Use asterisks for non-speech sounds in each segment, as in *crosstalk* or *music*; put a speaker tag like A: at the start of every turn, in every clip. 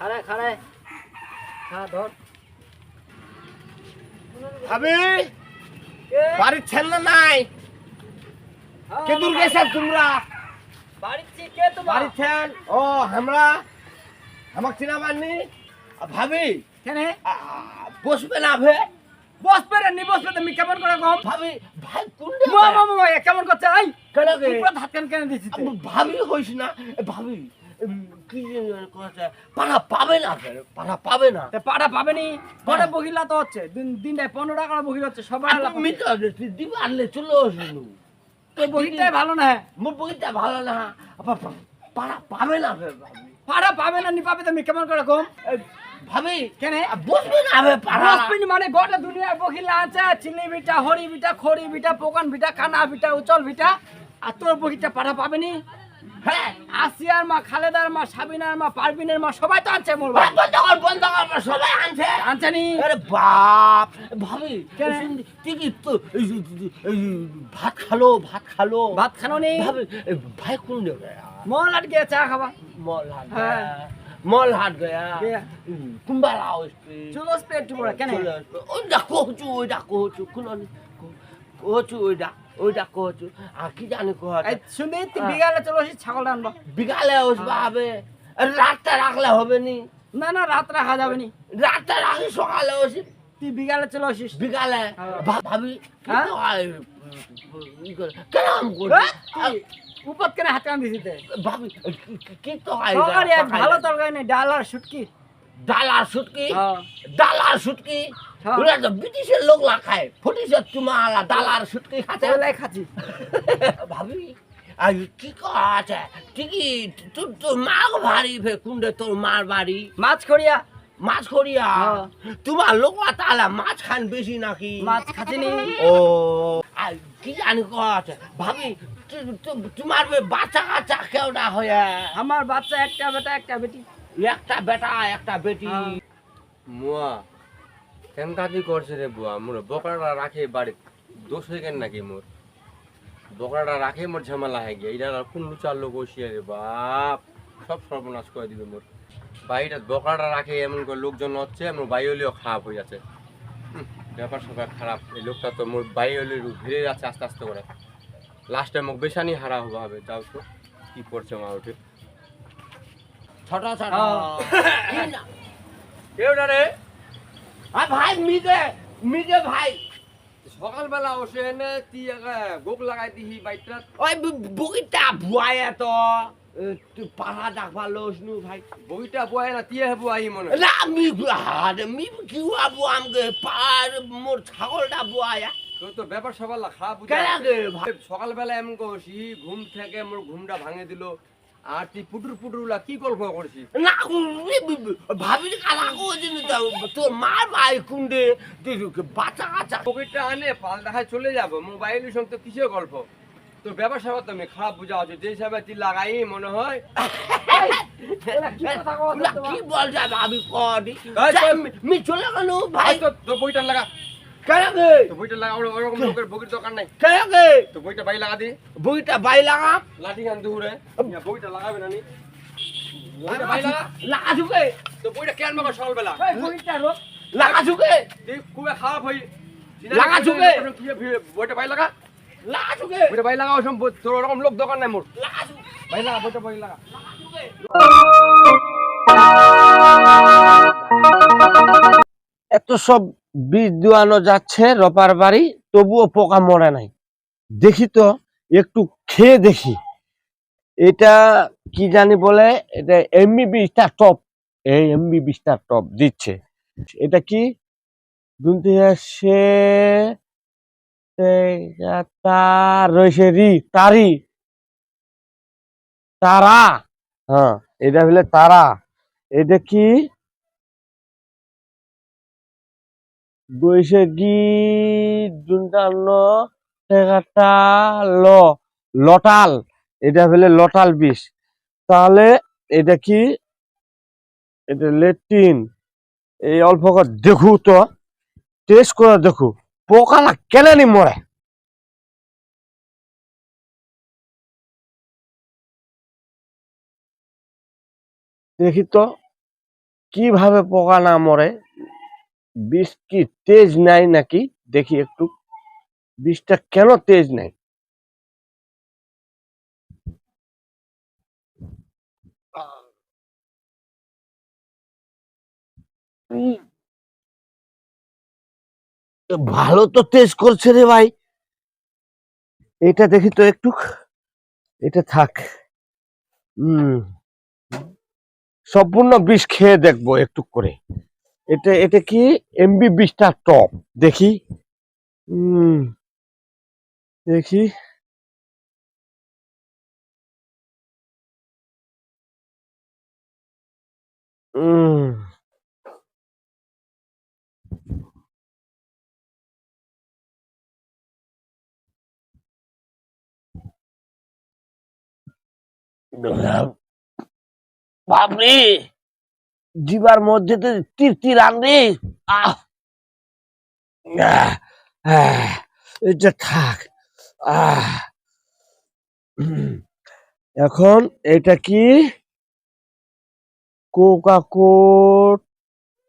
A: খাড়ায় খাড়ায়। হ্যাঁ ধর।
B: ভাবি? বাড়ির ছেলে নাই।
A: হ্যাঁ,
B: কে দূর গেছে তোমরা?
A: বাড়ির
B: ছেন ও আমরা আমাকে চিনা পাননি। ভাবি
A: কেন
B: বসবে না ভে
A: বস পেরে নি বস পেরে তুমি কেমন করে কম?
B: ভাবি ভাই কোন
A: মা মা মা কেমন করছে? আই
B: কেন গে?
A: পুরো কেন কেন দিছিস?
B: ভাবি হইস না। ভাবি উম, কি পাড়া পাবে না পাড়া পাবে না।
A: তে পাড়া পাবেনি? কটা বহিলা তো হচ্ছে। দিন দিনটায় পনেরো টাকা বহিল হচ্ছে সবাই
B: তুমি তো দিবা আনলে চলে আসলো
A: তো বহিটাই ভালো না
B: মোর বইটা ভালো না। পাড়া পাবে না
A: পাড়া পাবে না নি পাবে তুমি কেমন করে কম?
B: ভাবি
A: কেন?
B: আ, বসবে না ভে পাড়া।
A: রসপিন মানে গোটা দুনিয়ার বহিলা আছে চিনি বিটা হরি বিটা খড়ি বিটা পোকান বিটা কানা বিটা উচল বিটা আর তোর বহিটা পাড়া পাবেনি?
B: হ্যাঁ
A: আসিয়ার মা খালেদার মা সাবিনার মা পারবিনের মা সবাই তো আছে মোর
B: ভাই, বন্ধ কর বন্ধ কর সবাই আনছে।
A: আনছে নি
B: আরে বাপ ভাবি? তুই কি তো ভাত খালো ভাত খালো।
A: ভাত খানো নি?
B: ভাবি ভাই কোন
A: মন আট গিয়ে চা খাবা।
B: মল হাট
A: হ্যাঁ।
B: মল হাট গয়া।
A: গয়া।
B: কুম্বালা
A: চলো স্পেট টুকরা কেন?
B: ওইটা কচু ওইটা কচু কোন কচু ওইটা ওইটা কচু। আর কি জানি কচ
A: শুনবি তুই বিকালে চলো ছাগল আনবা।
B: বিকালে আসবে হবে রাতটা রাখলে হবে নি।
A: না না রাত রাখা যাবে নি।
B: রাতটা রাখি সকালে আসি।
A: তুই বিকালে চলে আসিস।
B: বিকালে।
A: হ্যাঁ।
B: ভাবি
A: হ্যাঁ?
B: আর, কেন
A: উপর কেন হাত কান দিছিস
B: ভাবি কি- কি তো আর
A: ভালো তরকারি নেই ডাল আর শুটকি।
B: ডালার সুটকি
A: হ্যাঁ।
B: ডালার সুটকি
A: হ্যাঁ।
B: ওরা তো ব্রিটিশের লোক লা খায় ফটিসে তোমার ডালার সুটকি খাতে
A: খাচ্ছি। *laughs*
B: ভাবি আর কি আছে ঠিকই তোর তোর মা ভারী ফে কুন্ডে তোর মার বাড়ি।
A: মাছ খড়িয়া।
B: মাছ করিয়া
A: হ্যাঁ।
B: তোমার লোক তাহলে মাছ খান বেশি নাকি?
A: মাছ খাচ্ছিনি।
B: ও আর কি জানি আছে ভাবি তোমার ওই বাচ্চা কাচ্চা কেউটা হয়ে?
A: আমার বাচ্চা একটা বেটা একটা বেটি।
B: একটা বেটা একটা বেটি।
A: হ্যাঁ।
C: মুয়া কেন কাজি করছে রে বুয়া মোর বকরাটা রাখে বাড়ি দোষ হয়ে গেল নাকি মোর? বকরাটা রাখে মোর ঝামেলা হয়ে গিয়ে। এটা কোন লুচার লোক বসিয়ে রে বাপ। সব সর্বনাশ করে দিবে মোর। বাড়িটা বকরাটা রাখে এমন করে লোকজন হচ্ছে মোর বাই হলেও খারাপ হয়ে যাচ্ছে। ব্যাপার সবাই খারাপ। এই লোকটা তো মোর হলে ভিড়ে যাচ্ছে আস্তে আস্তে করে। লাস্টে মুখ বেশানি হারা হবে হবে যাও তো কি করছে মা ওঠে
B: ছোট ছোট?
C: কেউ না রে?
B: আর ভাই মিগে মিগে ভাই।
C: সকালবেলা বসে এনে তুই গোক লাগাই দিহি বাইকটা
B: ওই পাড়া লোস নু ভাই।
C: না তুই মনে।
B: না মি হারে মি কি আবু আমগে পার মোর ছাগলটা বুয়ায়া
C: তোর তো ব্যাপার বুঝা সকালবেলা এমন করছি ঘুম থেকে মোর ঘুমটা ভাঙে দিল। আর তুই পুটুর পুটুরলা কি গল্প করছিস?
B: না ভাবি কালা তোর মার ভাই কুন্ডে তুই বাচ্চা কাচ্চা
C: পকেটটা আনে পাল দেখায় চলে যাব। মোবাইলের সঙ্গে তো কিসের গল্প? তোর সবার তো আমি খারাপ বুঝা হচ্ছে যে হিসাবে তুই লাগাই মনে হয়।
A: কি
B: আমি কদি চলে গেল ভাই?
C: তোর বইটা লাগা।
B: গে
C: তোর বইটা লাগা ওর- ওরকম লোকের বইয়ের দোকান নাই।
B: গে
C: তোর বইটা বাই লাগা দি।
B: বইটা বাই লাগা?
C: লাঠি গান দুহুরে বইটা লাগাবে না নি বইটা বাই লাগা?
B: লাগা ঝুঁকে
C: তোর বইটা কেন মাগো সকালবেলা?
A: এই বইটা রোগ
B: লাগা ঝুঁকে
C: তুই খুব খারাপ হই
B: লাগা চুকে।
C: বইটা বাই লাগা?
B: লাগা ঝুঁকে
C: বইটা বাই লাগা ওসব তোর ওরকম লোক দোকান নাই মোর।
B: লাগা ঝুঁকে
C: বাই লাগা বইটা বাই লাগা।
B: এত সব বীজ দোয়ানো যাচ্ছে রপার বাড়ি, তবুও পোকা মরে নাই। দেখি তো, একটু খেয়ে দেখি। এটা কি জানি বলে, এটা এমবি বিশটা টপ এই এমবি বিশটা টপ দিচ্ছে। এটা কি? দুনতে সে রয়েছে রি তারি। তারা। হ্যাঁ এটা হলে তারা। এটা কি? ল লটাল। এটা হলে লটাল বিষ। তাহলে এটা কি? এটা লেট্রিন। এই অল্প দেখু তো। টেস্ট করে দেখু। কেনে নি মরে? দেখি তো, কীভাবে পোকা না মরে? বিষ কি তেজ নাই নাকি? দেখি একটু। বিষটা কেন তেজ নাই। ভালো তো তেজ করছে রে ভাই। এটা দেখি তো একটু। এটা থাক। হুম সম্পূর্ণ বিষ খেয়ে দেখব একটু করে। এটা এটা কি? এমবি বিষটা টপ দেখি। দেখি। বাপরে! জিবার মধ্যে তো তীর তীর আহ। এটা থাক। আহ। এখন এটা কি? কোকা কোট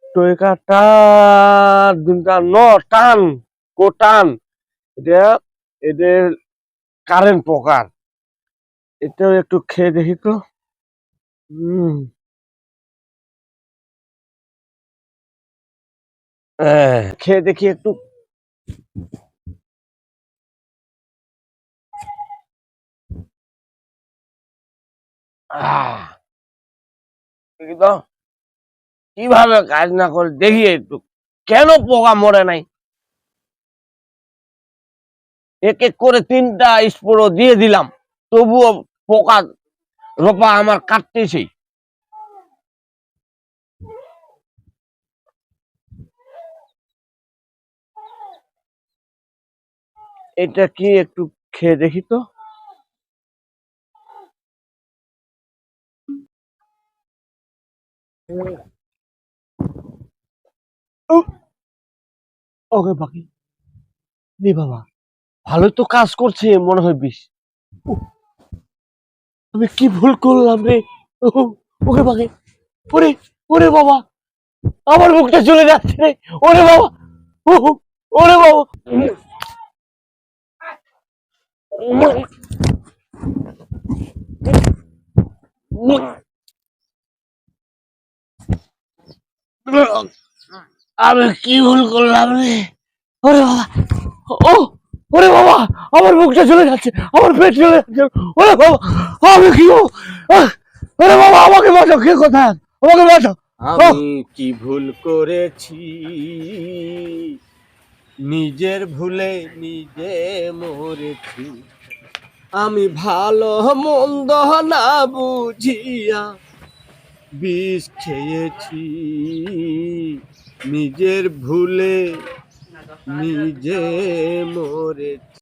B: টয়কা টান দুটা ন টান কোটান এটা এদের কারেন্ট প্রকার এটাও একটু খেয়ে দেখি তো। হম খেয়ে দেখি একটু। কীভাবে কাজ না করে দেখি একটু। কেন পোকা মরে নাই? এক এক করে তিনটা স্পোরও দিয়ে দিলাম, তবুও পোকা রোপা আমার কাটতেছেই। এটা কি একটু খেয়ে দেখি তো? ওকে বাকি নে বাবা, ভালো তো কাজ করছে, মনে হয় বিষ। আমি কি ভুল করলাম রে? ওকে বাকি ওরে ওরে বাবা, আমার মুখটা চলে যাচ্ছে রে। ওরে বাবা ওরে বাবা। আমি কি ভুল করলাম রে? ওরে বাবা! ও ওরে বাবা! আমার মুখটা চলে যাচ্ছে আমার পেট চলে যাচ্ছে। ওরে বাবা আমি কি ওরে বাবা আমাকে বাঁচাও কে কোথায়? আমাকে বাঁচাও।
C: আমি কি ভুল করেছি? নিজের ভুলে নিজে মরেছি। আমি ভালো মন্দ না বুঝিয়া বিষ খেয়েছি। নিজের ভুলে নিজে মরেছি।